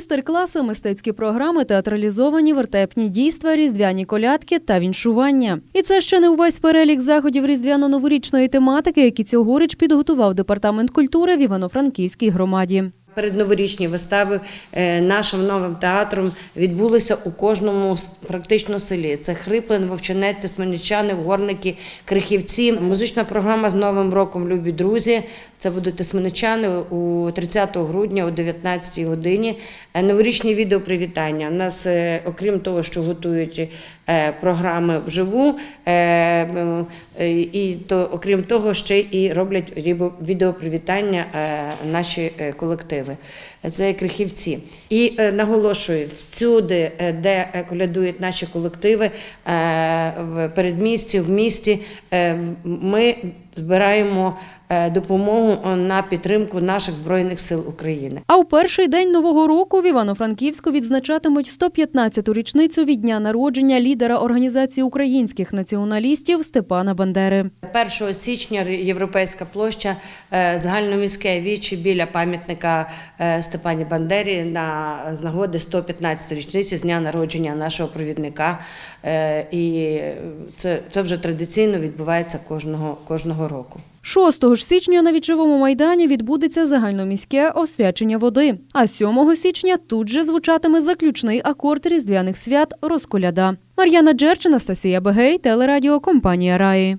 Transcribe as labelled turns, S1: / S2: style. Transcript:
S1: Майстер-класи, мистецькі програми, театралізовані вертепні дійства, різдвяні колядки та віншування. І це ще не увесь перелік заходів різдвяно-новорічної тематики, які цьогоріч підготував департамент культури в Івано-Франківській громаді.
S2: Передноворічні вистави е, нашим новим театром відбулися у кожному практично селі. Це Хриплин, Вовчанець, Тисменічани, Горники, Крихівці. Музична програма з Новим роком Любі друзі. Це будуть Тисменичани у 30 грудня о 19 годині. Е, Новорічні відео привітання. У нас, е, окрім того, що готують програми вживу, і то, окрім того, ще і роблять відеопривітання наші е, колективи. Це крихівці. І е, наголошую, всюди, е, де е, колядують наші колективи, в передмісті, в місті, ми збираємо допомогу на підтримку наших збройних сил України.
S1: А у перший день нового року в Івано-Франківську відзначатимуть 115-ту річницю від дня народження лідера організації українських націоналістів Степана Бандери.
S2: 1 січня Європейська площа загальноміське вічі біля пам'ятника Степані Бандері на з нагоди 115 річниці з дня народження нашого провідника. Е, І це, це вже традиційно відбувається кожного, кожного року.
S1: 6 ж січня на вічовому майдані відбудеться загальноміське освячення води. А 7 січня тут же звучатиме заключний акорд різдвяних свят Розколяда. Мар'яна Джерч, Анастасія Бегей, телерадіокомпанія Раї.